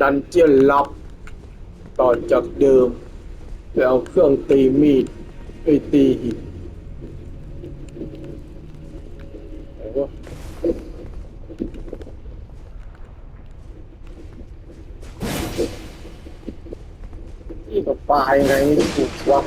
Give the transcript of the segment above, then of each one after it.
ดันเจียนลับ ต่อจากเดิมไปเอาเครื่องตีมีดไปตีหินไหนวะนี่ก็ปลายไงถูกวะ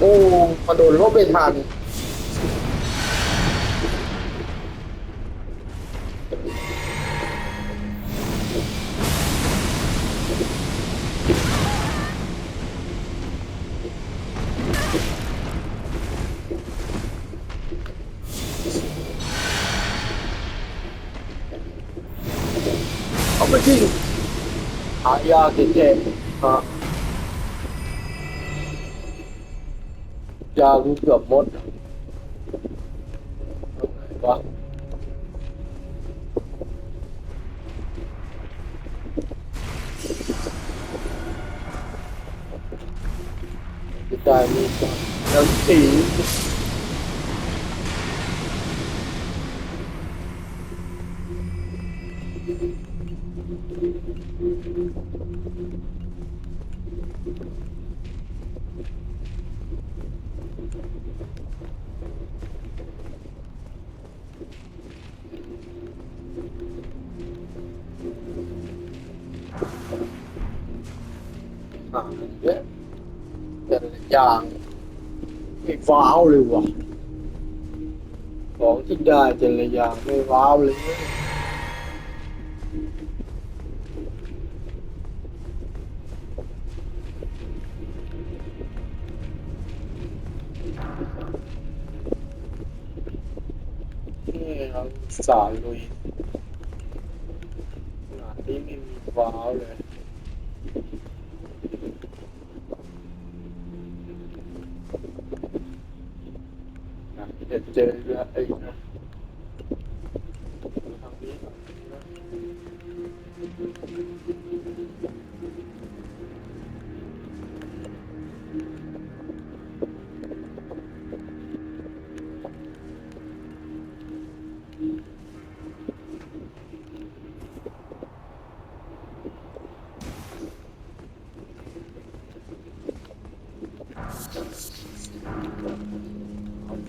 โอ้มาโดนลบไม่ทันเอาไปทิ้งหายาเก่ง ยางเกือบหมดวะจะได้มีแล้วสี อย่างไม่ว้าวเลยว่ะ ของที่ได้แต่ละอย่างไม่ว้าวเลยนี่เราสายลุยขนาดนี้ไม่มีว้าวเลย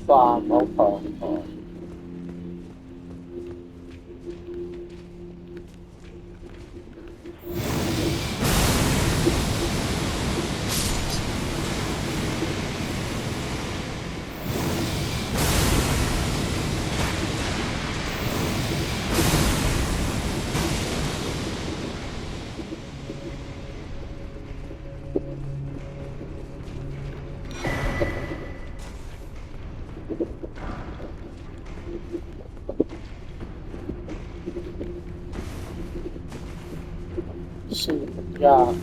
ฟา ร์ม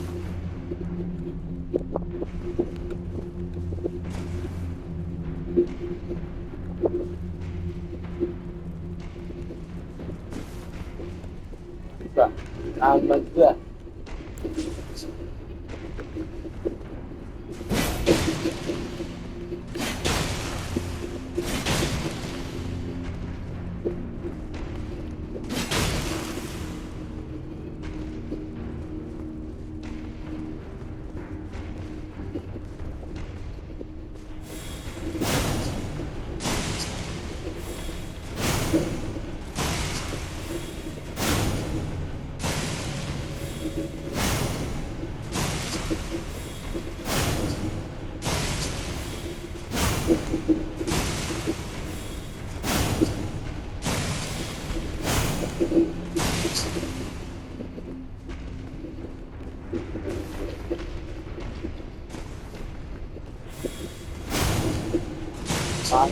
มา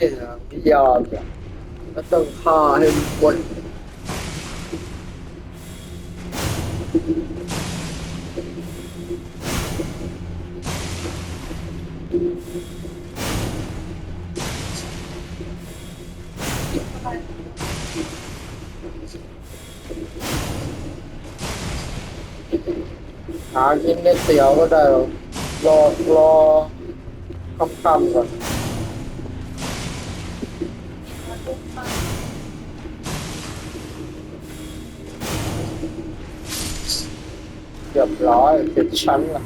ไม่ยอมอะก็ต้องฆ่าให้หมดหากินในเตี๋ยวก็ได้หรอรอรอคำๆก่อน เรียบร้อยเป็นชั้นละ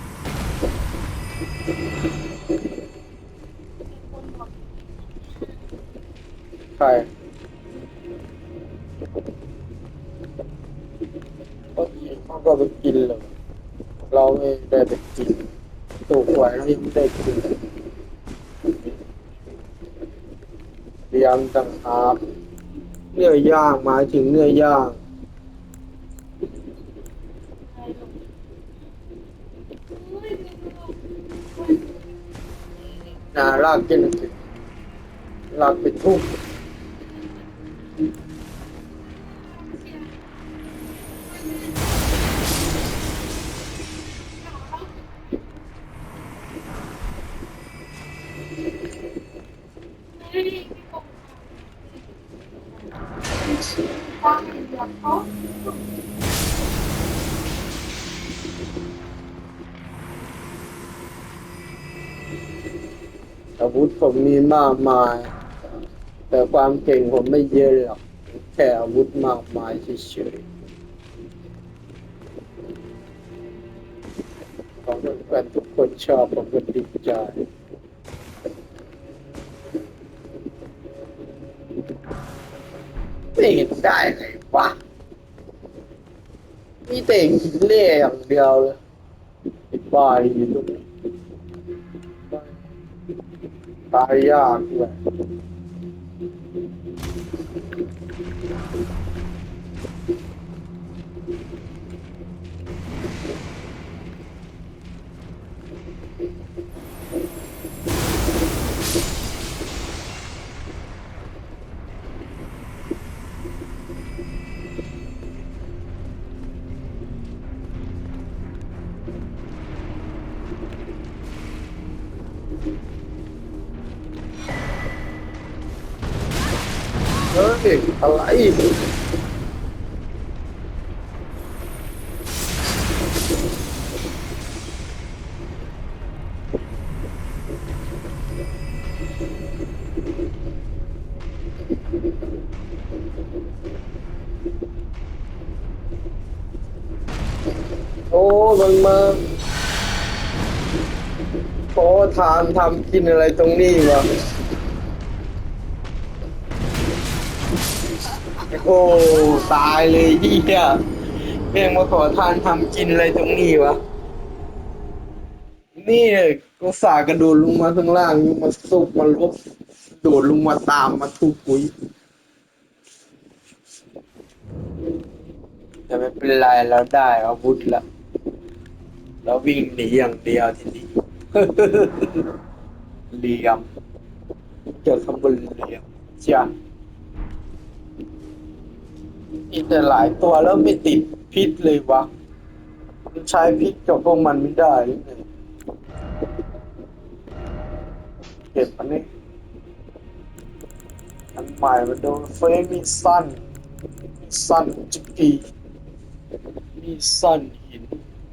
ใครก็กินเขาก็ไปกินเลยเราไม่ได้ไปกินถูกหวยเรายังไม่ได้กินเลยเตรียมต่างหากเนื้อย่างหมายถึงเนื้อย่าง ลากกินกินลากไปทุก วุธผมมีมากมาย แต่ความเก่งผมไม่เยอะหรอกแค่อาวุธมากมายเฉยๆของแฟนทุกคนชอบผมก็ดีใจไม่เห็นได้ไงวะมีแต่หินเล่อย่างเดียวเลยบ้าอยู่ตรงนี้ ตายยากเลย เฮ้ยอะไรโอ้มันมาขอทานทำกินอะไรตรงนี้วะ โอ้ตายเลยเฮียแม่งมาขอทานทำกินอะไรตรงนี้วะ นี่ก็สากระโดดลงมาข้างล่างมาซุกมาลบโดดลงมาตามมาทุบปุ๋ยแต่ไม่เป็นไรเราได้อาวุธละแล้ววิ่งหนีอย่างเดียวทีนี้เหลี่ยมเจอคำบนเหลี่ยมจ้ะ มีแต่หลายตัวแล้วไม่ติดพิษเลยวะมันใช้พิษกับพวกมันไม่ได้หรือไงเก็บอันนี้ อันใหม่มาโดนเฟรมีสั้นสั้นจิกีมีสั้นหิน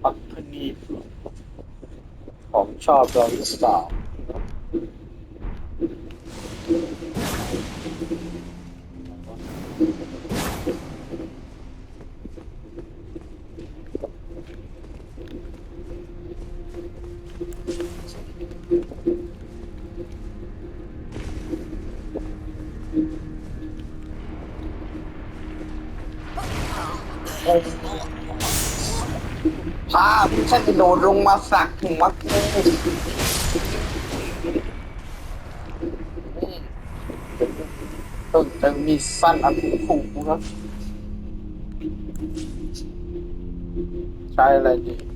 ปักคณีของชอบเราหรือเปล่า ฉันจะโดดลงมาสักถึงมักต้นจะมีสั้นอันผูกนะใช้อะไรดี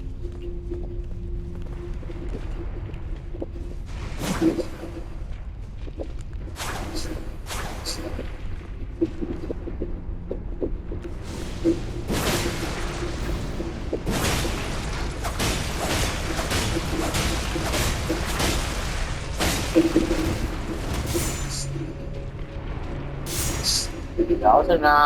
เดี๋ยวเถอะนะ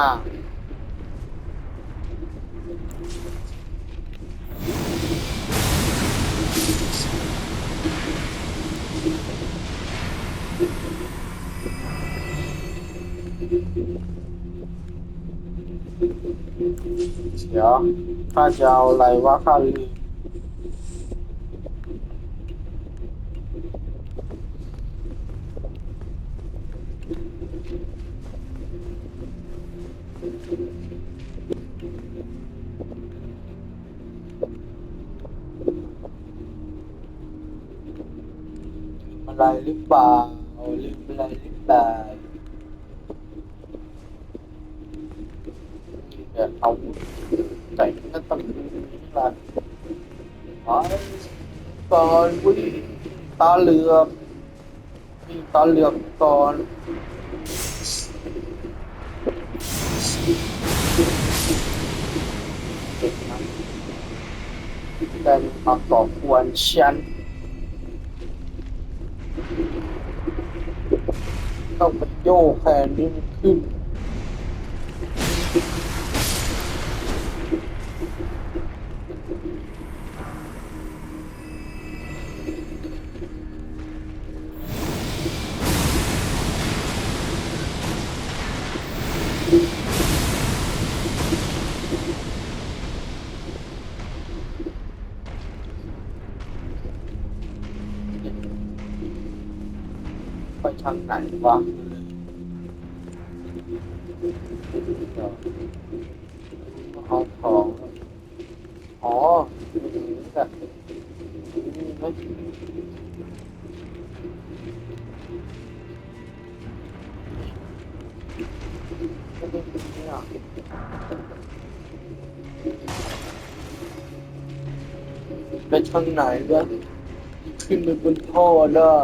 เดี๋ยวข้าจะเอาอะไรวะข้าลืม เปล่าลืมอะไรหรือเปล่าเอาแต่ก็ต้องดูนี่แหละไปก่อนวิ่งตาเหลือกวิ่งตาเหลือกก่อนเด็กนั้นได้มาก่อกวนฉัน ยกแขนนี่มันขึ้นไปทางไหนวะ เอาของอ๋อแบบนี่ไม่ได้ยินเนี่ยไปทางไหนวะขึ้นไปบนท่อได้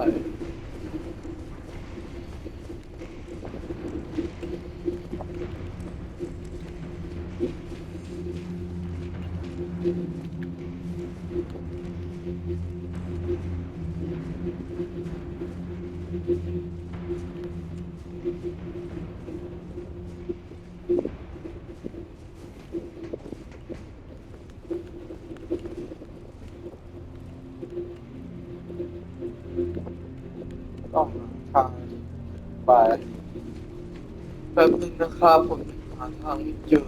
บนึงนะครับผมหาทางไม่เจอ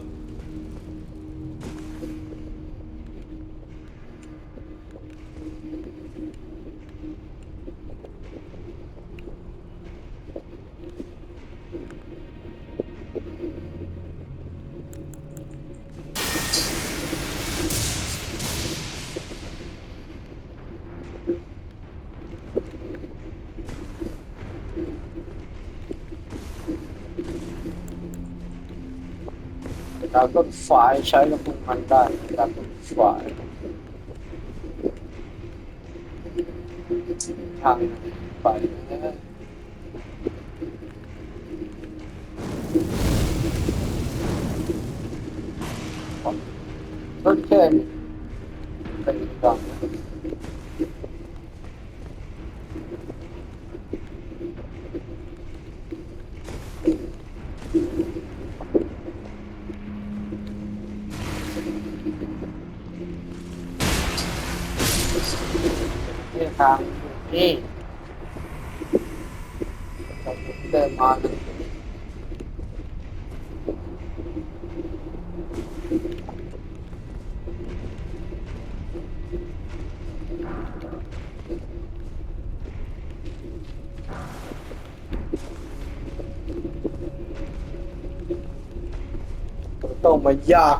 ดาวต้นฝายใช้กับพวกมันได้ดาวต้นฝายทางไปนะ นี่ทางนี่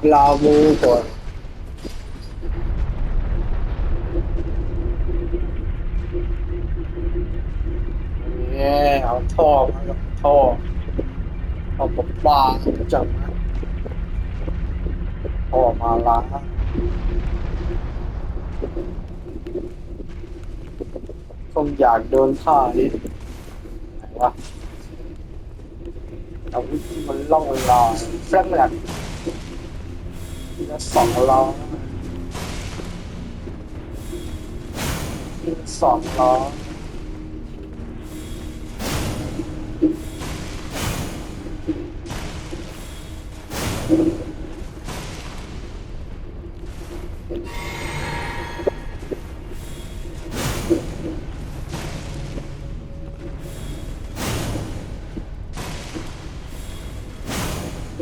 เรา ท่อมาล้างคงอยากเดินท่านี้ไหนวะอาวุธที่มันล่องลอยแฟลกแลกทีละสองล้อทีละสองล้อ สว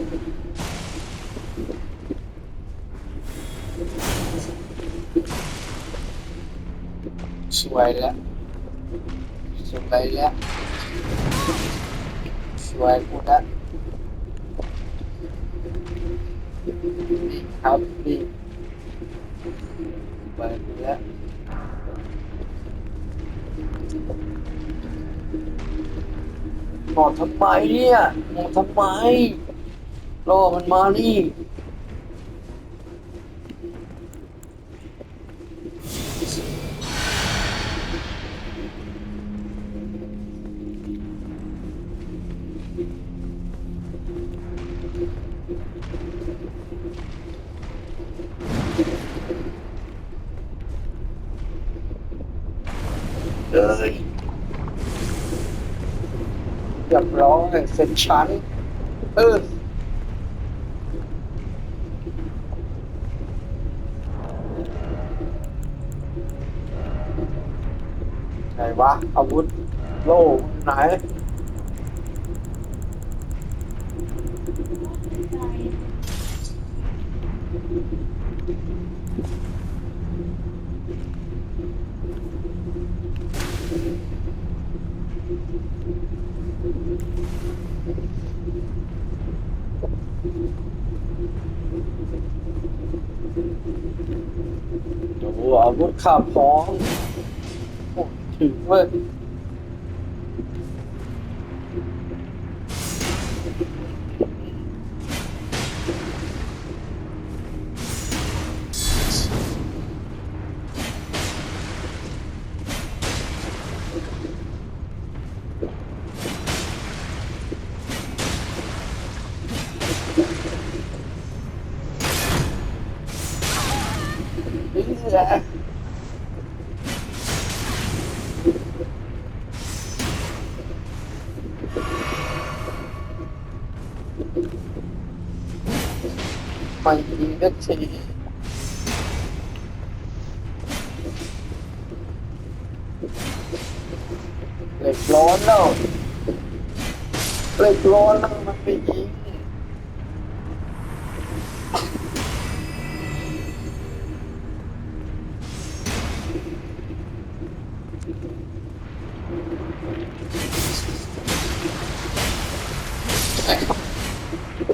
ยแล้ว สวยแล้ว สวยกูล้วนี่ครับนี่สวยกูล้วมองทำไมเนี่ยมองทำไม รอมันมานี่เลยเรียบร้อยเสร็จชั้น เออไหน วะอาวุธโล่ไหนดูอาวุธข้าพร้อม โอ้ สักทีเหล็กร้อนแล้วเหล็กร้อนแล้วมันไปยิง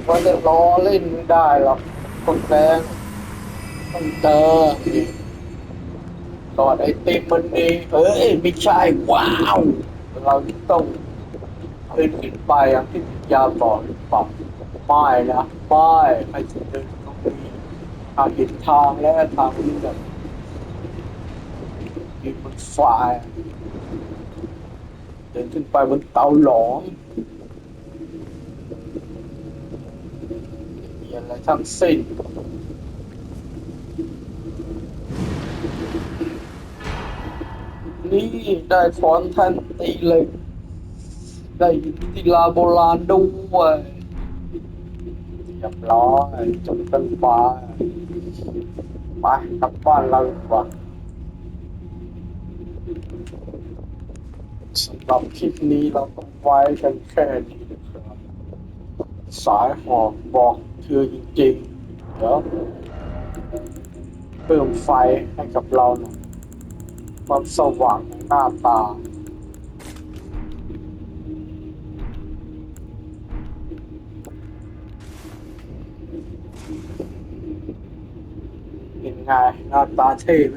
มันจะล้อเล่นไม่ได้หรอก คนแดงต้องเจอนี่ตอดไอติมมันนี่เอ้ยไม่ใช่ว้าว เราต้องขึ้นขึ้นไปอย่างที่พิยาบอกหรือเปล่าไม่นะไม่ไม่จะเดินตรงนี้ทางเห็นทางแล้วทางนี้แบบมีบนไฟเดินขึ้นไปบนเตาหลอม ไม่มีอะไรทั้งสิ้นนี่ได้ฟอนต์แทนตีเล็กได้ศิลาโบราณด้วยเรียบร้อยจนเป็นฟ้าไปกลับบ้านเราดีกว่าสำหรับคลิปนี้เราต้องไว้กันแค่นี้ สายหอกบอกเธอจริงๆ เดี๋ยวเพิ่มไฟให้กับเราหน่อยความสว่างของหน้าตา เป็นไงหน้าตาเท่ไหม